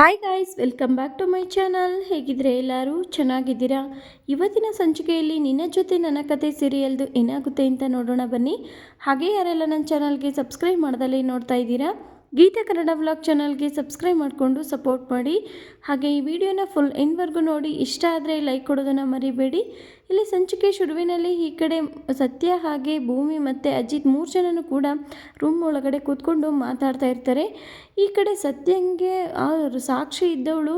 Hi guys welcome back to my channel ಹೇಗಿದ್ರೆ ಎಲ್ಲರೂ ಚೆನ್ನಾಗಿದ್ದೀರಾ? ಇವತ್ತಿನ ಸಂಚಿಕೆಯಲ್ಲಿ ನಿನ್ನ ಜೊತೆ ನನ್ನ ಕತೆ ಸೀರಿಯಲ್ದು ಏನಾಗುತ್ತೆ ಅಂತ ನೋಡೋಣ ಬನ್ನಿ. ಹಾಗೆ ಯಾರೆಲ್ಲ ನನ್ನ ಚಾನಲ್ಗೆ ಸಬ್ಸ್ಕ್ರೈಬ್ ಮಾಡ್ದಲ್ಲಿ ನೋಡ್ತಾ ಇದ್ದೀರಾ ಗೀತಾ ಕನ್ನಡ ವ್ಲಾಗ್ ಚಾನಲ್ಗೆ ಸಬ್ಸ್ಕ್ರೈಬ್ ಮಾಡಿಕೊಂಡು ಸಪೋರ್ಟ್ ಮಾಡಿ. ಹಾಗೆ ಈ ವಿಡಿಯೋನ ಫುಲ್ ಎಂಡ್ವರೆಗೂ ನೋಡಿ ಇಷ್ಟ ಆದರೆ ಲೈಕ್ ಕೊಡೋದನ್ನು ಮರಿಬೇಡಿ. ಇಲ್ಲಿ ಸಂಚಿಕೆ ಶುರುವಿನಲ್ಲಿ ಈ ಕಡೆ ಸತ್ಯ ಹಾಗೆ ಭೂಮಿ ಮತ್ತು ಅಜಿತ್ ಮೂರು ಜನನೂ ಕೂಡ ರೂಮ್ ಒಳಗಡೆ ಕೂತ್ಕೊಂಡು ಮಾತಾಡ್ತಾ ಇರ್ತಾರೆ. ಈ ಕಡೆ ಸತ್ಯಂಗೆ ಆ ಸಾಕ್ಷಿ ಇದ್ದವಳು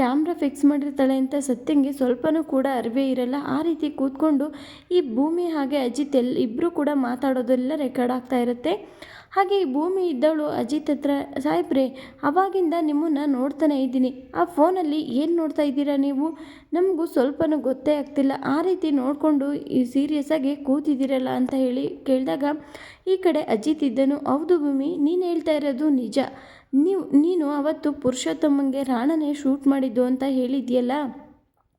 ಕ್ಯಾಮ್ರಾ ಫಿಕ್ಸ್ ಮಾಡಿರ್ತಾಳೆ ಅಂತ ಸತ್ಯಂಗೆ ಸ್ವಲ್ಪನೂ ಕೂಡ ಅರಿವೇ ಇರಲ್ಲ. ಆ ರೀತಿ ಕೂತ್ಕೊಂಡು ಈ ಭೂಮಿ ಹಾಗೆ ಅಜಿತ್ ಎಲ್ ಇಬ್ಬರು ಕೂಡ ಮಾತಾಡೋದೆಲ್ಲ ರೆಕಾರ್ಡ್ ಆಗ್ತಾ ಇರುತ್ತೆ. ಹಾಗೆ ಈ ಭೂಮಿ ಇದ್ದವಳು ಅಜಿತ್ ಹತ್ರ, ಸಾಹೇಬ್ರೆ, ಅವಾಗಿಂದ ನಿಮ್ಮನ್ನು ನೋಡ್ತಾನೆ ಇದ್ದೀನಿ. ಆ ಫೋನಲ್ಲಿ ಏನು ನೋಡ್ತಾ ಇದ್ದೀರಾ ನೀವು? ನಮಗೂ ಸ್ವಲ್ಪನೂ ಗೊತ್ತೇ ಆಗ್ತಿಲ್ಲ. ಆ ರೀತಿ ನೋಡಿಕೊಂಡು ಈ ಸೀರಿಯಸ್ ಆಗಿ ಕೂತಿದ್ದೀರಲ್ಲ ಅಂತ ಹೇಳಿ ಕೇಳಿದಾಗ, ಈ ಕಡೆ ಅಜಿತ್ ಇದ್ದನು. ಹೌದು ಭೂಮಿ, ನೀನು ಹೇಳ್ತಾ ಇರೋದು ನಿಜ. ನೀವು, ನೀನು ಅವತ್ತು ಪುರುಷೋತ್ತಮ್ಮಂಗೆ ರಾಣನೇ ಶೂಟ್ ಮಾಡಿದ್ದು ಅಂತ ಹೇಳಿದ್ಯಲ್ಲ?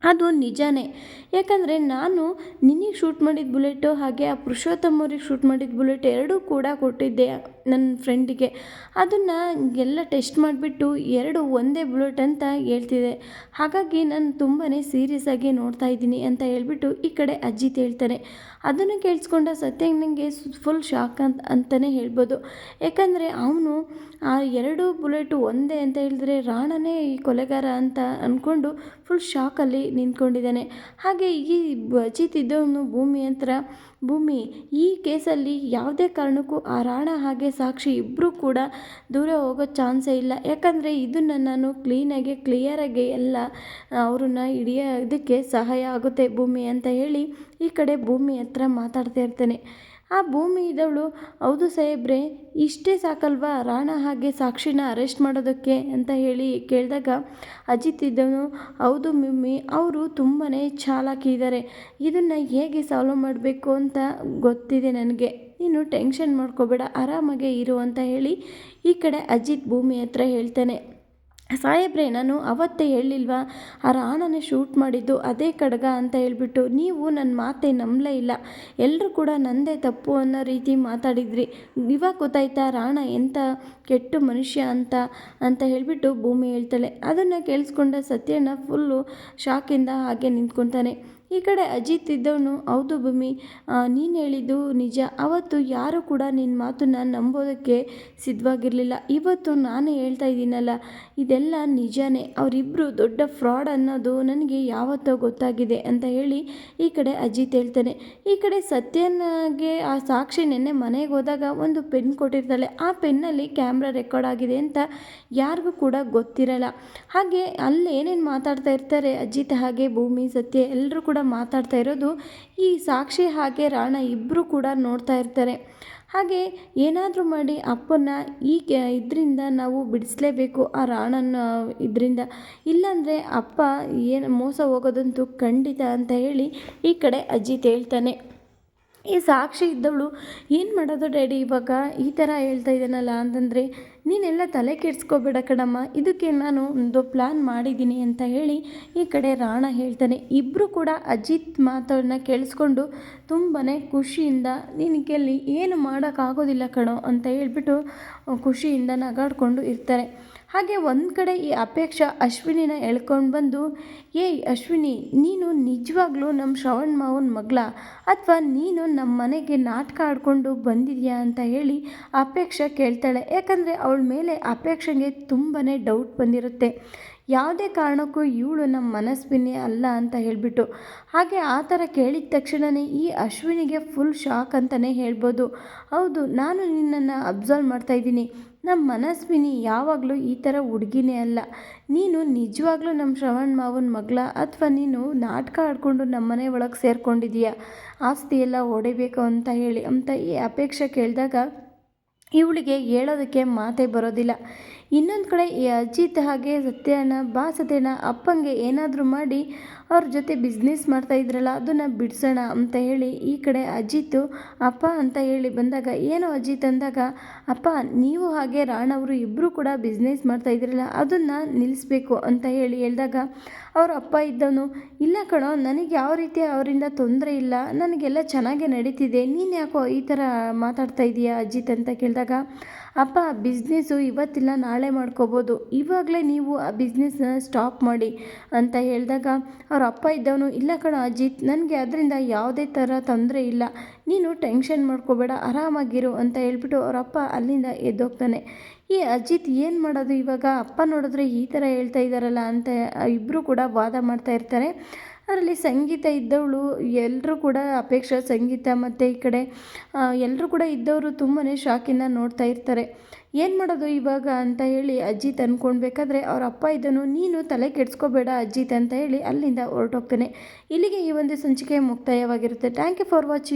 ಅದು ನಿಜಾನೇ. ಯಾಕಂದರೆ ನಾನು ನಿನಗೆ ಶೂಟ್ ಮಾಡಿದ ಬುಲೆಟು ಹಾಗೆ ಆ ಪುರುಷೋತ್ತಮವ್ರಿಗೆ ಶೂಟ್ ಮಾಡಿದ ಬುಲೆಟ್ ಎರಡೂ ಕೂಡ ಕೊಟ್ಟಿದ್ದೆ ನನ್ನ ಫ್ರೆಂಡಿಗೆ. ಅದನ್ನು ಎಲ್ಲ ಟೆಸ್ಟ್ ಮಾಡಿಬಿಟ್ಟು ಎರಡು ಒಂದೇ ಬುಲೆಟ್ ಅಂತ ಹೇಳ್ತಿದೆ. ಹಾಗಾಗಿ ನಾನು ತುಂಬಾ ಸೀರಿಯಸ್ ಆಗಿ ನೋಡ್ತಾ ಇದ್ದೀನಿ ಅಂತ ಹೇಳ್ಬಿಟ್ಟು ಈ ಕಡೆ ಅಜ್ಜಿ ಹೇಳ್ತಾರೆ. ಅದನ್ನು ಕೇಳಿಸ್ಕೊಂಡ ಸತ್ಯ ನನಗೆ ಫುಲ್ ಶಾಕ್ ಅಂತ ಅಂತಲೇ ಹೇಳ್ಬೋದು. ಯಾಕಂದರೆ ಅವನು ಆ ಎರಡು ಬುಲೆಟು ಒಂದೇ ಅಂತ ಹೇಳಿದ್ರೆ ರಾಣನೇ ಈ ಕೊಲೆಗಾರ ಅಂತ ಅಂದ್ಕೊಂಡು ಫುಲ್ ಶಾಕಲ್ಲಿ ನಿಂತ್ಕೊಂಡಿದ್ದಾನೆ. ಹಾಗೆ ಈ ಅಜಿತ್ ಇದ್ದವನು ಭೂಮಿ ಹತ್ರ ಭೂಮಿ ಈ ಕೇಸಲ್ಲಿ ಯಾವುದೇ ಕಾರಣಕ್ಕೂ ಆ ರಾಣ ಹಾಗೆ ಸಾಕ್ಷಿ ಇಬ್ಬರೂ ಕೂಡ ದೂರ ಹೋಗೋ ಚಾನ್ಸೇ ಇಲ್ಲ. ಯಾಕಂದರೆ ಇದನ್ನು ನಾನು ಕ್ಲೀನಾಗಿ ಕ್ಲಿಯರಾಗಿ ಎಲ್ಲ ಅವ್ರನ್ನ ಹಿಡಿಯೋದಕ್ಕೆ ಸಹಾಯ ಆಗುತ್ತೆ ಭೂಮಿ ಅಂತ ಹೇಳಿ ಈ ಕಡೆ ಭೂಮಿ ಹತ್ರ ಮಾತಾಡ್ತಾ ಇರ್ತೇನೆ. ಆ ಭೂಮಿ ಇದ್ದವಳು, ಹೌದು ಸಾಹೇಬ್ರೆ, ಇಷ್ಟೇ ಸಾಕಲ್ವಾ? ರಾಣ ಹಾಗೆ ಸಾಕ್ಷಿನ ಅರೆಸ್ಟ್ ಮಾಡೋದಕ್ಕೆ? ಅಂತ ಹೇಳಿ ಕೇಳಿದಾಗ ಅಜಿತ್ ಇದ್ದವನು, ಹೌದು ಮಿಮ್ಮಿ, ಅವರು ತುಂಬಾ ಚಾಲಾಕಿ ಇದ್ದಾರೆ ಇದನ್ನು ಹೇಗೆ ಸಾಲ್ವ್ ಮಾಡಬೇಕು ಅಂತ ಗೊತ್ತಿದೆ ನನಗೆ. ನೀನು ಟೆನ್ಷನ್ ಮಾಡ್ಕೋಬೇಡ, ಆರಾಮಾಗೆ ಇರು ಅಂತ ಹೇಳಿ ಈ ಕಡೆ ಅಜಿತ್ ಭೂಮಿ ಹತ್ರ ಹೇಳ್ತಾನೆ. ಸಾಹೇಬ್ರೆ, ನಾನು ಅವತ್ತೇ ಹೇಳಿಲ್ವಾ? ಆ ರಾಣನೇ ಶೂಟ್ ಮಾಡಿದ್ದು ಅದೇ ಕಡಗ ಅಂತ ಹೇಳಿಬಿಟ್ಟು, ನೀವು ನನ್ನ ಮಾತೆ ನಂಬಲೇ ಇಲ್ಲ. ಎಲ್ಲರೂ ಕೂಡ ನಂದೇ ತಪ್ಪು ಅನ್ನೋ ರೀತಿ ಮಾತಾಡಿದ್ರಿ. ಇವಾಗ ಗೊತ್ತಾಯ್ತಾ ರಾಣ ಎಂಥ ಕೆಟ್ಟ ಮನುಷ್ಯ ಅಂತ ಅಂತ ಹೇಳಿಬಿಟ್ಟು ಭೂಮಿ ಹೇಳ್ತಾಳೆ. ಅದನ್ನು ಕೇಳಿಸ್ಕೊಂಡ ಸತ್ಯನ ಫುಲ್ಲು ಶಾಕಿಂದ ಹಾಗೆ ನಿಂತ್ಕೊತಾನೆ. ಈ ಕಡೆ ಅಜಿತ್ ಇದ್ದವನು, ಹೌದು ಭೂಮಿ ನೀನು ಹೇಳಿದ್ದು ನಿಜ. ಅವತ್ತು ಯಾರು ಕೂಡ ನಿನ್ನ ಮಾತನ್ನು ನಂಬೋದಕ್ಕೆ ಸಿದ್ಧವಾಗಿರಲಿಲ್ಲ. ಇವತ್ತು ನಾನು ಹೇಳ್ತಾ ಇದ್ದೀನಲ್ಲ, ಇದೆಲ್ಲ ನಿಜನೇ. ಅವರಿಬ್ಬರು ದೊಡ್ಡ ಫ್ರಾಡ್ ಅನ್ನೋದು ನನಗೆ ಯಾವತ್ತೋ ಗೊತ್ತಾಗಿದೆ ಅಂತ ಹೇಳಿ ಈ ಕಡೆ ಅಜಿತ್ ಹೇಳ್ತಾನೆ. ಈ ಕಡೆ ಸತ್ಯನಿಗೆ ಆ ಸಾಕ್ಷಿ ನೆನ್ನೆ ಮನೆಗೆ ಹೋದಾಗ ಒಂದು ಪೆನ್ ಕೊಟ್ಟಿರ್ತಾಳೆ. ಆ ಪೆನ್ನಲ್ಲಿ ಕ್ಯಾಮ್ರಾ ರೆಕಾರ್ಡ್ ಆಗಿದೆ ಅಂತ ಯಾರಿಗೂ ಕೂಡ ಗೊತ್ತಿರಲ್ಲ. ಹಾಗೆ ಅಲ್ಲಿ ಏನೇನು ಮಾತಾಡ್ತಾ ಇರ್ತಾರೆ ಅಜಿತ್, ಹಾಗೆ ಭೂಮಿ, ಸತ್ಯ ಎಲ್ಲರೂ ಕೂಡ ಮಾತಾಡ್ತಾ ಇರೋದು ಈ ಸಾಕ್ಷಿ ಹಾಗೆ ರಾಣ ಇಬ್ಬರು ಕೂಡ ನೋಡ್ತಾ ಇರ್ತಾರೆ. ಹಾಗೆ ಏನಾದರೂ ಮಾಡಿ ಅಪ್ಪನ ಈ ಇದರಿಂದ ನಾವು ಬಿಡಿಸ್ಲೇಬೇಕು, ಆ ರಾಣನ ಇದರಿಂದ. ಇಲ್ಲಾಂದರೆ ಅಪ್ಪ ಏನು ಮೋಸ ಹೋಗೋದಂತೂ ಖಂಡಿತ ಅಂತ ಹೇಳಿ ಈ ಕಡೆ ಅಜ್ಜಿ ಹೇಳ್ತಾನೆ. ಈ ಸಾಕ್ಷಿ ಇದ್ದವಳು ಏನು ಮಾಡೋದು ಡ್ಯಾಡಿ ಇವಾಗ? ಈ ಥರ ಹೇಳ್ತಾ ಇದ್ದಾನಲ್ಲ, ಅಂತಂದರೆ ನೀನೆಲ್ಲ ತಲೆ ಕೆಡಿಸ್ಕೋಬೇಡ ಕಣಮ್ಮ. ಇದಕ್ಕೆ ನಾನು ಒಂದು ಪ್ಲ್ಯಾನ್ ಮಾಡಿದ್ದೀನಿ ಅಂತ ಹೇಳಿ ಈ ಕಡೆ ರಾಣ ಹೇಳ್ತಾನೆ. ಇಬ್ಬರು ಕೂಡ ಅಜಿತ್ ಮಾತನ್ನು ಕೇಳಿಸ್ಕೊಂಡು ತುಂಬಾ ಖುಷಿಯಿಂದ ನಿನಗೆ ಅಲ್ಲಿ ಏನು ಮಾಡೋಕ್ಕಾಗೋದಿಲ್ಲ ಕಣೋ ಅಂತ ಹೇಳ್ಬಿಟ್ಟು ಖುಷಿಯಿಂದ ನಗಾಡ್ಕೊಂಡು ಇರ್ತಾರೆ. ಹಾಗೆ ಒಂದು ಕಡೆ ಈ ಅಪೇಕ್ಷ ಅಶ್ವಿನಿನ ಎಳ್ಕೊಂಡು ಬಂದು, ಏಯ್ ಅಶ್ವಿನಿ, ನೀನು ನಿಜವಾಗ್ಲೂ ನಮ್ಮ ಶ್ರವಣ್ ಮಾವನ ಮಗಳ? ಅಥವಾ ನೀನು ನಮ್ಮ ಮನೆಗೆ ನಾಟಕ ಆಡ್ಕೊಂಡು ಬಂದಿದೆಯಾ? ಅಂತ ಹೇಳಿ ಅಪೇಕ್ಷ ಕೇಳ್ತಾಳೆ. ಯಾಕಂದರೆ ಅವಳ ಮೇಲೆ ಅಪೇಕ್ಷೆಗೆ ತುಂಬಾ ಡೌಟ್ ಬಂದಿರುತ್ತೆ. ಯಾವುದೇ ಕಾರಣಕ್ಕೂ ಇವಳು ನಮ್ಮ ಮನಸ್ವಿನಿ ಅಲ್ಲ ಅಂತ ಹೇಳಿಬಿಟ್ಟು. ಹಾಗೆ ಆ ಥರ ಕೇಳಿದ ತಕ್ಷಣವೇ ಈ ಅಶ್ವಿನಿಗೆ ಫುಲ್ ಶಾಕ್ ಅಂತಲೇ ಹೇಳ್ಬೋದು. ಹೌದು, ನಾನು ನಿನ್ನನ್ನು ಅಬ್ಸರ್ವ್ ಮಾಡ್ತಾಯಿದ್ದೀನಿ ನಮ್ಮ ಮನಸ್ವಿನಿ ಯಾವಾಗಲೂ ಈ ಥರ ಹುಡುಗಿನೇ ಅಲ್ಲ. ನೀನು ನಿಜವಾಗ್ಲೂ ನಮ್ಮ ಶ್ರವಣ್ ಮಾವನ ಮಗಳ ಅಥವಾ ನೀನು ನಾಟಕ ಆಡಿಕೊಂಡು ನಮ್ಮ ಮನೆ ಒಳಗೆ ಸೇರ್ಕೊಂಡಿದೀಯ ಆಸ್ತಿ ಎಲ್ಲ ಹೊಡಿಬೇಕು ಅಂತ ಹೇಳಿ ಅಂತ ಈ ಅಪೇಕ್ಷೆ ಕೇಳಿದಾಗ ಇವಳಿಗೆ ಹೇಳೋದಕ್ಕೆ ಮಾತೇ ಬರೋದಿಲ್ಲ. ಇನ್ನೊಂದು ಕಡೆ ಈ ಅಜಿತ್ ಹಾಗೆ ಸತ್ಯನ, ಬಾ ಸತ್ಯನ, ಅಪ್ಪಂಗೆ ಏನಾದರೂ ಮಾಡಿ ಅವ್ರ ಜೊತೆ ಬಿಸ್ನೆಸ್ ಮಾಡ್ತಾ ಇದ್ರಲ್ಲ, ಅದನ್ನು ಬಿಡಿಸೋಣ ಅಂತ ಹೇಳಿ ಈ ಕಡೆ ಅಜಿತ್, ಅಪ್ಪ ಅಂತ ಹೇಳಿ ಬಂದಾಗ, ಏನು ಅಜಿತ್ ಅಂದಾಗ, ಅಪ್ಪ ನೀವು ಹಾಗೆ ರಾಣವರು ಇಬ್ಬರು ಕೂಡ ಬಿಸ್ನೆಸ್ ಮಾಡ್ತಾ ಇದ್ರಲ್ಲ, ಅದನ್ನು ನಿಲ್ಲಿಸ್ಬೇಕು ಅಂತ ಹೇಳಿ ಹೇಳಿದಾಗ ಅವ್ರ ಅಪ್ಪ ಇದ್ದವನು, ಇಲ್ಲ ಕಣೋ, ನನಗೆ ಯಾವ ರೀತಿ ಅವರಿಂದ ತೊಂದರೆ ಇಲ್ಲ, ನನಗೆಲ್ಲ ಚೆನ್ನಾಗೇ ನಡೀತಿದೆ, ನೀನು ಯಾಕೋ ಈ ಥರ ಮಾತಾಡ್ತಾ ಇದೀಯಾ ಅಜಿತ್? ಅಂತ ಕೇಳಿದಾಗ ಅಪ್ಪ ಬಿಸ್ನೆಸ್ಸು ಇವತ್ತಿಲ್ಲ, ನಾಳೆ ಮಾಡ್ಕೋಬೋದು. ಇವಾಗಲೇ ನೀವು ಆ ಬಿಸ್ನೆಸ್ನ ಸ್ಟಾಪ್ ಮಾಡಿ ಅಂತ ಹೇಳಿದಾಗ, ಅವ್ರ ಅಪ್ಪ ಇದ್ದವನು, ಇಲ್ಲ ಕಣ ಅಜಿತ್, ನನಗೆ ಅದರಿಂದ ಯಾವುದೇ ಥರ ತೊಂದರೆ ಇಲ್ಲ. ನೀನು ಟೆನ್ಷನ್ ಮಾಡ್ಕೋಬೇಡ, ಆರಾಮಾಗಿರು ಅಂತ ಹೇಳ್ಬಿಟ್ಟು ಅವ್ರ ಅಪ್ಪ ಅಲ್ಲಿಂದ ಎದ್ದೋಗ್ತಾನೆ. ಈ ಅಜಿತ್ ಏನು ಮಾಡೋದು ಇವಾಗ? ಅಪ್ಪ ನೋಡಿದ್ರೆ ಈ ಥರ ಹೇಳ್ತಾ ಇದ್ದಾರಲ್ಲ ಅಂತ ಇಬ್ಬರು ಕೂಡ ವಾದ ಮಾಡ್ತಾ ಇರ್ತಾರೆ. ಅದರಲ್ಲಿ ಸಂಗೀತ ಇದ್ದವಳು ಎಲ್ಲರೂ ಕೂಡ ಅಪೇಕ್ಷಾ ಸಂಗೀತ ಮತ್ತು ಈ ಕಡೆ ಎಲ್ಲರೂ ಕೂಡ ಇದ್ದವರು ತುಂಬಾ ಶಾಕಿಂದ ನೋಡ್ತಾ ಇರ್ತಾರೆ. ಏನು ಮಾಡೋದು ಇವಾಗ ಅಂತ ಹೇಳಿ ಅಜ್ಜಿ ತಂದ್ಕೊಳ್ಬೇಕಾದ್ರೆ ಅವ್ರ ಅಪ್ಪ ಇದನ್ನು, ನೀನು ತಲೆ ಕೆಡಿಸ್ಕೋಬೇಡ ಅಜ್ಜಿತ್ ಅಂತ ಹೇಳಿ ಅಲ್ಲಿಂದ ಹೊರಟೋಗ್ತಾನೆ. ಇಲ್ಲಿಗೆ ಈ ಒಂದು ಸಂಚಿಕೆ ಮುಕ್ತಾಯವಾಗಿರುತ್ತೆ. Thank you for watching